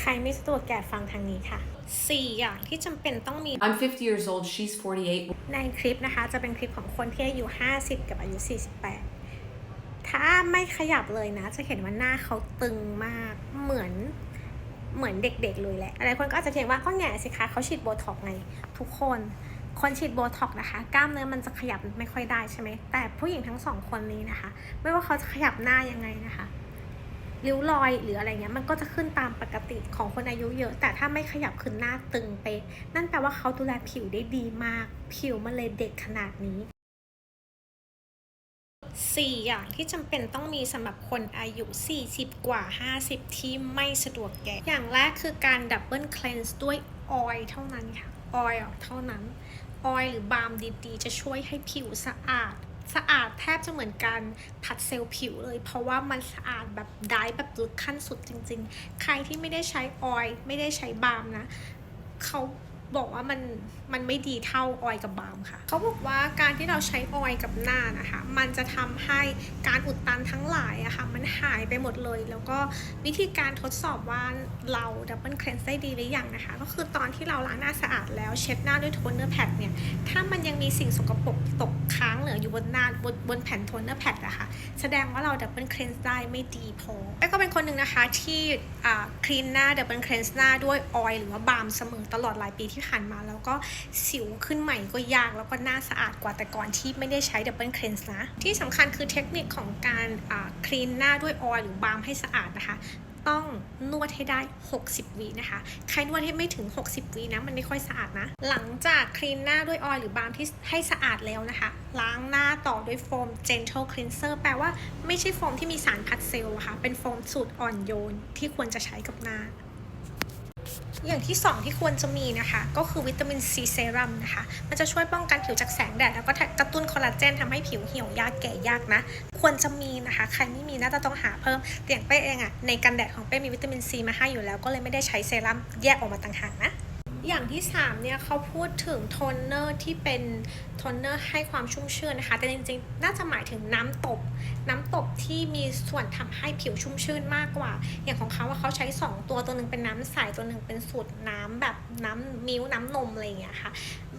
ใครไม่สะดวกแก่ฟังทางนี้ค่ะ 4 อย่างที่จำเป็นต้องมี I'm 50 years old, she's 48. ในคลิปนะคะ จะเป็นคลิปของคนที่อายุ 50 กับอายุ 48 ถ้าไม่ขยับเลยนะ จะเห็นว่าหน้าเขาตึงมากเหมือนเหมือนเด็กๆเลยแหละหลายคนก็อาจจะเถียงว่าก็แง่สิคะเขาฉีดโบท็อกซ์ไงทุกคนคนฉีดโบท็อกซ์นะคะ กล้ามเนื้อมันจะขยับไม่ค่อยได้ใช่ไหมแต่ผู้หญิงทั้งสองคนนี้นะคะ ไม่ว่าเขาจะขยับหน้ายังไงนะคะ ริ้วรอยหรืออะไรเงี้ยมันก็จะขึ้นตามปกติของคนอายุเยอะ แต่ถ้าไม่ขยับคือหน้าตึงเป๊ะนั่นแปลว่าเขาดูแลผิวได้ดีมาก ผิวมันเลยเด็กขนาดนี้4อย่างที่จำเป็นต้องมีสำหรับคนอายุ 40 กว่า 50 ที่ไม่สะดวกแก่ อย่างแรกคือการดับเบิลคล n นส์ด้วยออยล์เท่านั้นค่ะ ออยล์เท่านั้น ออยล์หรือบาล์มดีๆ จะช่วยให้ผิวสะอาด สะอาดแทบจะเหมือนการผัดเซลล์ผิวเลย เพราะว่ามันสะอาดแบบได้แบบลึกขั้นสุดจริง ๆ ใครที่ไม่ได้ใช้ออยล์ไม่ได้ใช้บาล์มนะเขา บอกว่ามันมันไม่ดีเท่าออยกับบาล์มค่ะ เขาบอกว่าการที่เราใช้ออยกับหน้านะคะ มันจะทำให้การอุดตันทั้งหลายอะค่ะมันหายไปหมดเลย แล้วก็วิธีการทดสอบว่าเราดับเบิลเคลนได้ดีหรือยังนะคะ ก็คือตอนที่เราล้างหน้าสะอาดแล้วเช็ดหน้าด้วยโทนเนอร์แพดเนี่ย ถ้ามันยังมีสิ่งสกปรกตกค้างเหลืออยู่บนหน้าบนบนแผ่นโทนเนอร์แพดอะค่ะแสดงว่าเราดับเบิลเคลนได้ไม่ดีพอแล้วก็เป็นคนหนึ่งนะคะที่คลีนหน้าดับเบิลเคลนหน้าด้วยออยหรือว่าบาล์มเสมอตลอดหลายปีที่ผ่านมาแล้วก็สิวขึ้นใหม่ก็ยากแล้วก็หน้าสะอาดกว่าแต่ก่อนที่ไม่ได้ใช้ดับเบิลเคลนนะ ที่สำคัญคือเทคนิคของการคลีนหน้าด้วยออยล์หรือบาล์มให้สะอาดนะคะต้องนวดให้ได้ 60วินะคะ ใครนวดให้ไม่ถึง 60วินะมันไม่ค่อยสะอาดนะ หลังจากคลีนหน้าด้วยออยล์หรือบาล์มที่ให้สะอาดแล้วนะคะ ล้างหน้าต่อด้วยโฟม gentle cleanser แปลว่าไม่ใช่โฟมที่มีสารพัดเซลล์ค่ะ เป็นโฟมสูตรอ่อนโยนที่ควรจะใช้กับหน้า อย่างที่ 2 ที่ควรจะมีนะคะ ก็คือวิตามินซีเซรั่มนะคะ มันจะช่วยป้องกันผิวจากแสงแดด แล้วก็กระตุ้นคอลลาเจนทำให้ผิวเหี่ยวยากแก่ยากนะ ควรจะมีนะคะ ใครไม่มีน่าจะต้องหาเพิ่มแต่อย่างเป้เองอะในกันแดดของเป้มีวิตามินซีมาให้อยู่แล้ว ก็เลยไม่ได้ใช้เซรั่มแยกออกมาต่างหากนะ อย่างที่ 3 เนี่ยเขาพูดถึงโทนเนอร์ที่เป็นโทนเนอร์ให้ความชุ่มชื่นนะคะ แต่จริงๆ น่าจะหมายถึงน้ำตบ น้ำตบที่มีส่วนทำให้ผิวชุ่มชื่นมากกว่า อย่างของเขาว่าเขาใช้ 2 ตัวตัวหนึ่งเป็นน้ำใสตัวหนึ่งเป็นสูตรน้ำแบบน้ำมิ้วน้ำนมอะไรอย่างเงี้ยค่ะ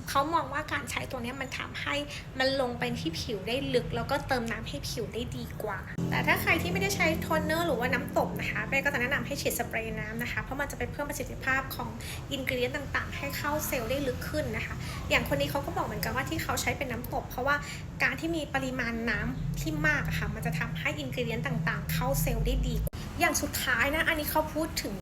เขามองว่าการใช้ตัวนี้มันทำให้มันลงไปที่ผิวได้ลึก แล้วก็เติมน้ำให้ผิวได้ดีกว่า แต่ถ้าใครที่ไม่ได้ใช้โทนเนอร์หรือว่าน้ำตบนะคะเป้ก็จะแนะนำให้ฉีดสเปรย์น้ำนะคะ เพราะมันจะไปเพิ่มประสิทธิภาพของอินกรีเดียนต่างๆ ให้เข้าเซลล์ได้ลึกขึ้นนะคะ อย่างคนนี้เขาก็บอกเหมือนกันว่าที่เขาใช้เป็นน้ำตบ เพราะว่าการที่มีปริมาณน้ำที่มากะค่ะมันจะทำให้อินกรีเดียนต่างๆ เข้าเซลล์ได้ดี อย่างสุดท้ายนะ อันนี้เขาพูดถึง